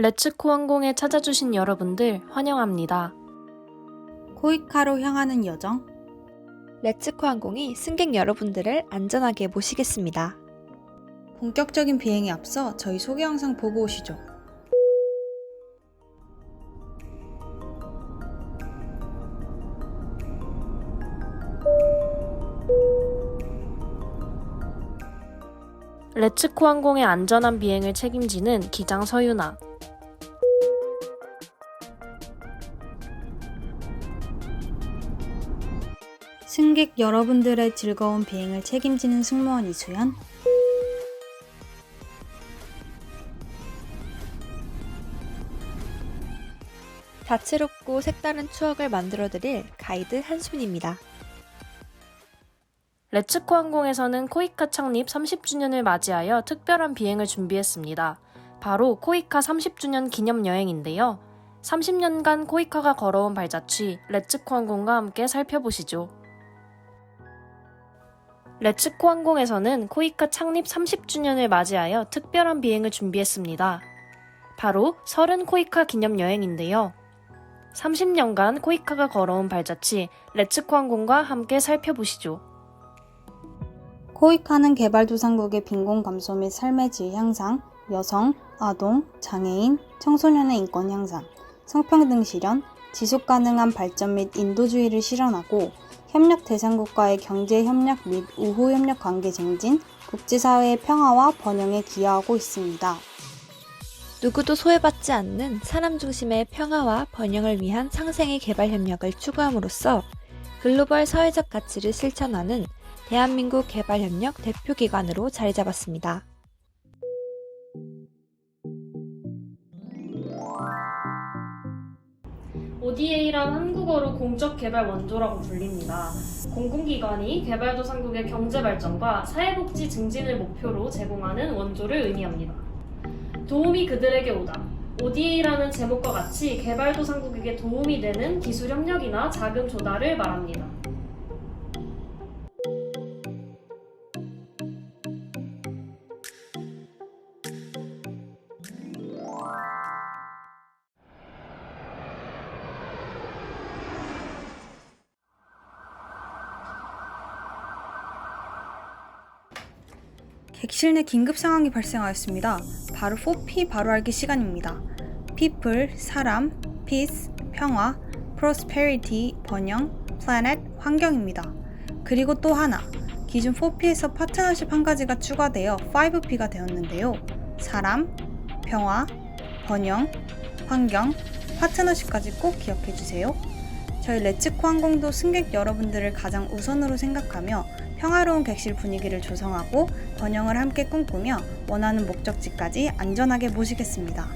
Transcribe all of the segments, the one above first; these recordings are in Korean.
레츠코 항공에 찾아주신 여러분들 환영합니다. 코이카로 향하는 여정 레츠코 항공이 승객 여러분들을 안전하게 모시겠습니다. 본격적인 비행에 앞서 저희 소개 영상 보고 오시죠. 레츠코 항공의 안전한 비행을 책임지는 기장 서유나. 승객 여러분들의 즐거운 비행을 책임지는 승무원 이수연 다채롭고 색다른 추억을 만들어드릴 가이드 한수민입니다. 레츠코 항공에서는 코이카 창립 30주년을 맞이하여 특별한 비행을 준비했습니다. 바로 코이카 30주년 기념 여행인데요. 30년간 코이카가 걸어온 발자취 레츠코 항공과 함께 살펴보시죠. 레츠코 항공에서는 코이카 창립 30주년을 맞이하여 특별한 비행을 준비했습니다. 바로 30 코이카 기념 여행인데요. 30년간 코이카가 걸어온 발자취 레츠코 항공과 함께 살펴보시죠. 코이카는 개발도상국의 빈곤 감소 및 삶의 질 향상, 여성, 아동, 장애인, 청소년의 인권 향상, 성평등 실현, 지속 가능한 발전 및 인도주의를 실현하고 협력 대상국과의 경제 협력 및 우호 협력 관계 증진, 국제사회의 평화와 번영에 기여하고 있습니다. 누구도 소외받지 않는 사람 중심의 평화와 번영을 위한 상생의 개발 협력을 추구함으로써 글로벌 사회적 가치를 실천하는 대한민국 개발협력 대표기관으로 자리 잡았습니다. ODA란 한국어로 공적 개발 원조라고 불립니다. 공공기관이 개발도상국의 경제 발전과 사회복지 증진을 목표로 제공하는 원조를 의미합니다. 도움이 그들에게 오다. ODA라는 제목과 같이 개발도상국에게 도움이 되는 기술 협력이나 자금 조달을 말합니다. 객실 내 긴급 상황이 발생하였습니다. 바로 4P 바로 알기 시간입니다. People, 사람, Peace, 평화, Prosperity, 번영, Planet, 환경입니다. 그리고 또 하나, 기존 4P에서 파트너십 한 가지가 추가되어 5P가 되었는데요. 사람, 평화, 번영, 환경, 파트너십까지 꼭 기억해 주세요. 저희 레츠코 항공도 승객 여러분들을 가장 우선으로 생각하며 평화로운 객실 분위기를 조성하고 번영을 함께 꿈꾸며 원하는 목적지까지 안전하게 모시겠습니다.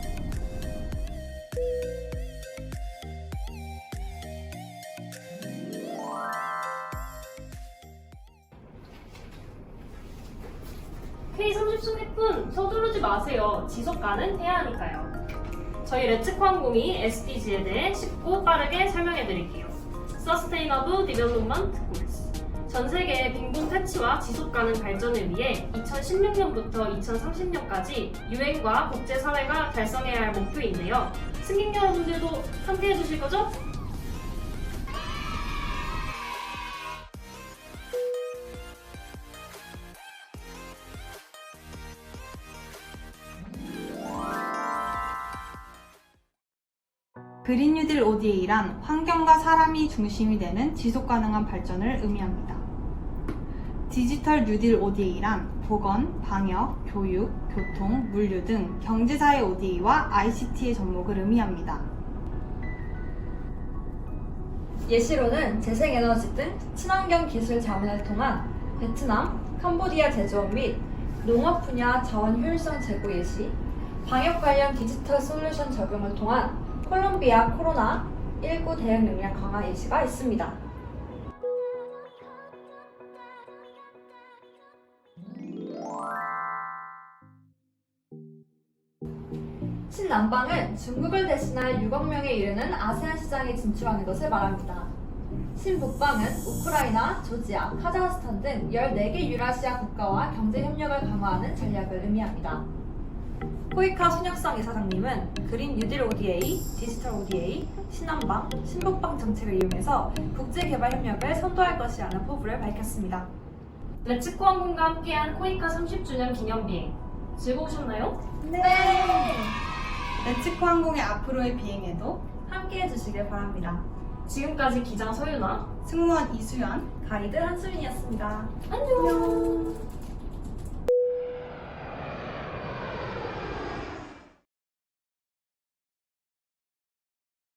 K30 승객분 서두르지 마세요. 지속 가는 해야 하니까요. 저희 레츠코 항공이 SDG에 대해 쉽고 빠르게 설명해 드릴게요. Sustainable Development Goals. 전 세계의 빈곤 퇴치와 지속 가능 발전을 위해 2016년부터 2030년까지 유엔과 국제사회가 달성해야 할 목표인데요. 승객 여러분들도 함께 해주실 거죠? 그린 뉴딜 ODA란 환경과 사람이 중심이 되는 지속 가능한 발전을 의미합니다. 디지털 뉴딜 ODA란 보건, 방역, 교육, 교통, 물류 등 경제사회 ODA와 ICT의 접목을 의미합니다. 예시로는 재생에너지 등 친환경 기술 자문을 통한 베트남, 캄보디아 제조업 및 농업 분야 자원 효율성 제고 예시, 방역 관련 디지털 솔루션 적용을 통한 콜롬비아 코로나 19 대응 역량 강화 예시가 있습니다. 신남방은 중국을 대신할 6억 명에 이르는 아세안 시장에 진출하는 것을 말합니다. 신북방은 우크라이나, 조지아, 카자흐스탄 등 14개 유라시아 국가와 경제 협력을 강화하는 전략을 의미합니다. 코이카 손혁성 이사장님은 그린 뉴딜 ODA, 디지털 ODA, 신한방, 신북방 정책을 이용해서 국제개발 협력을 선도할 것이라는 포부를 밝혔습니다. 렛츠코 항공과 함께한 코이카 30주년 기념 비행 즐거우셨나요? 네. 렛츠코 항공의 앞으로의 비행에도 함께 해 주시길 바랍니다. 지금까지 기장 서유나 승무원 이수연 가이드 한수민이었습니다. 안녕.